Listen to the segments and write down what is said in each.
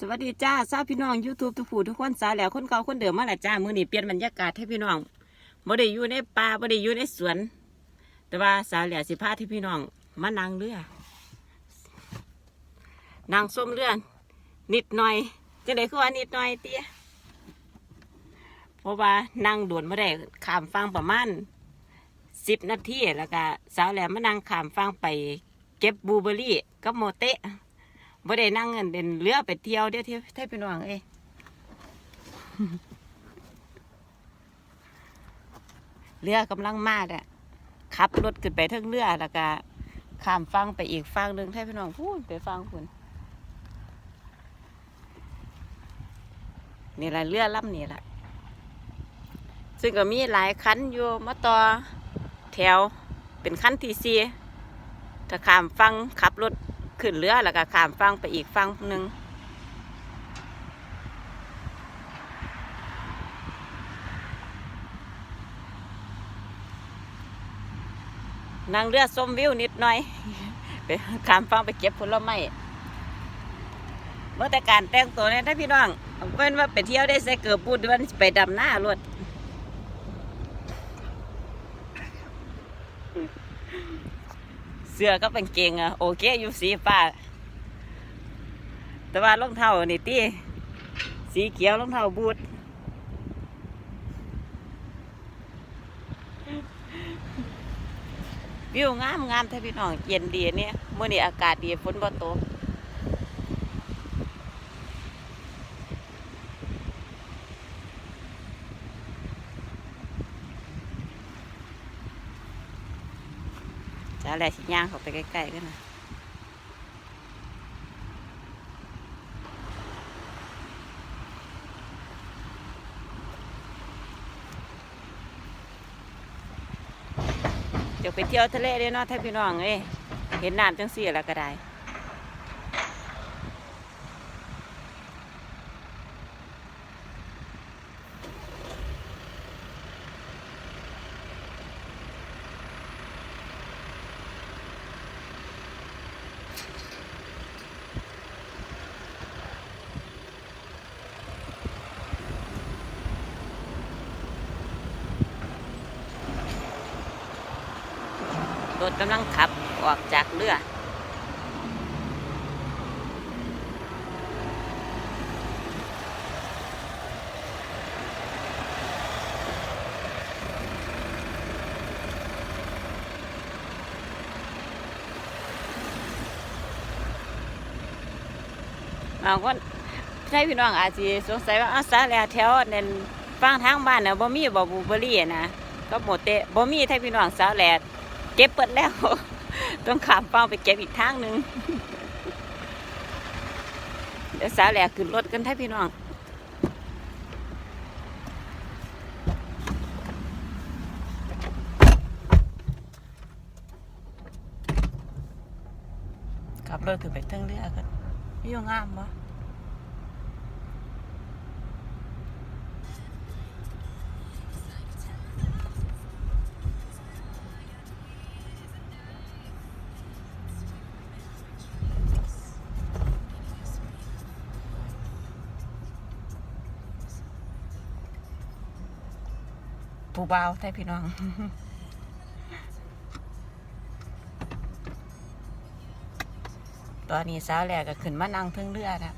สวัสดีจ้าทราบพี่น้องยูทูบทุกผู้ทุกคนสาวแหล้วคนเก่าคนเดิมมาและจ้ามือนี้เปลี่ยนบรรยากาศให้พี่น้องบ่ได้อยู่ในป่าบ่ได้อยู่ในสวน แต่ว่าสาวแหล้วสิพาที่พี่น้องมานั่งเรือนั่งส้มเรือนิดหน่อยจังไดคือว่านิดหน่อยเตี้ยเพราะว่านั่งโดวนมาได้ขามฟังประมาณสิบนาทีแล้วก็สาวแหลมมานั่งขามฟังไปเก็บบลูเบอร์รี่กับโมเตะ บ่ได้นั่งเงินเดินเรือไปเที่ยวเดี๋ยวเที่ยวให้พี่น้องเอ้ยเรือกำลังมาอะขับรถขึ้นไปเทั้งเรือแล้วก็ข้ามฟังไปอีกฟังหนึ่งให้พี่น้องพูดไปฟังคุณนี่แหละเรือลำนี่แหละซึ่งก็มีหลายคันอยู่มาต่อแถวเป็นคันที่สี่ถ้าข้ามฟังขับรถ ขึ้นเรือแล้วก็ข้ามฟังไปอีกฟังหนึ่งนั่งเรือชมวิวนิดหน่อย ไปข้ามฟังไปเก็บผลไม้เมื่อแต่การแต่งตัวเนี่ยถ้าพี่น้องเป็นว่าไปเที่ยวได้ใส่เกือบปูดวันไปดำหน้ารถ เสื้อก็เป็นเกงอะโอเคอยู่สีฟ้า แต่ว่ารองเท้านี่ตีสีเขียวรองเท้าบูทวิวงามงามแท้พี่น้องเย็นดีเนี่ยเมื่อนี้อากาศดีฝนบ่ตก จะอะไรสิย่างเขาไปใกล้ๆกันนะเดี๋ยวไปเที่ยวทะเลเด้เนาะถ้าพี่น้องเอ้เห็นน้ำจังสี่แล้วก็ได้ รถกำลังขับออกจากเรือบางคนใช่พี่น้องอาจจะสงสัยว่าอาสาแล้วแถวเนั่นฟังทางบ้านน่ะบ่มีบ่บูเบอรี่นะก็หมดเตะบ่มีไทยพี่น้องสาวแลด เก็บเปิดแล้ว ต้องขามเป้าไปเก็บอีกทางหนึ่งเดี๋ยวสาวแหลกขึ้นรถกันให้พี่น้องขับรถขึ้นไปทั้งเรือกันพี่ยงงามวะ ผู้บ่าวให้พี่น้องตอนนี้สาวแหลกก็ขึ้นมานั่งเพิ่งเรือแล้ว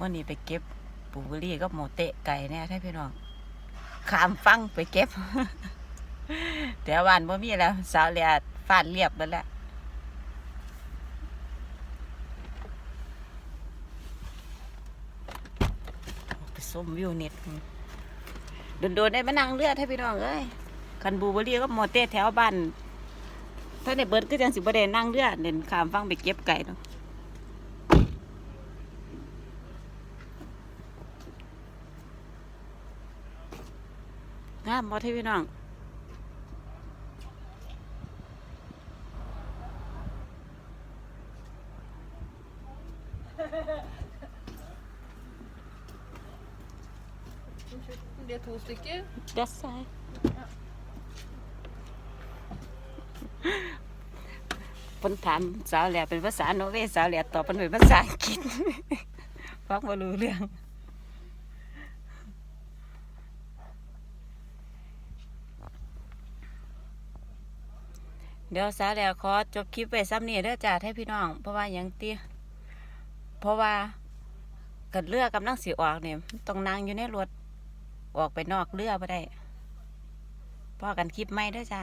วันนี้ไปเก็บปูบุรีก็โมเตะไก่เนี่ยให้พี่น้องขามฟังไปเก็บแต่วันบ่มีแล้วสาวแหลก ฟาดเรียบแล้วแหละไปส้มวิวเน็ตโดนๆได้มานั่งเรือให้พี่น้องเอ้ยคันบูเบอรี่ก็มดเต้แถวบ้านถ้าในเบิร์ดก็จังสิบประเด็นนั่งเรือเด่นขามฟังไปเก็บไก่เนาะงามบอที่พี่น้อง Det är två stycken. เดัสไซเพิ่นถามสาวแหล่เป็นภาษาโนเวสาวแหล่ตอบเป็นภาษาอังกฤษฟังบ่รู้เรื่องเดี๋ยวสาวแหล่ขอจบคลิปไว้ซ้ำนี้เด้อจ้าให้พี่น้อง เพราะว่ายังเติ เพราะว่าเกิดเรือกำลังสีออกเนี่ยต้องนั่งอยู่ในรถออกไปนอกเรือบ่ได้พ่อกันคลิปไม่ได้จ้า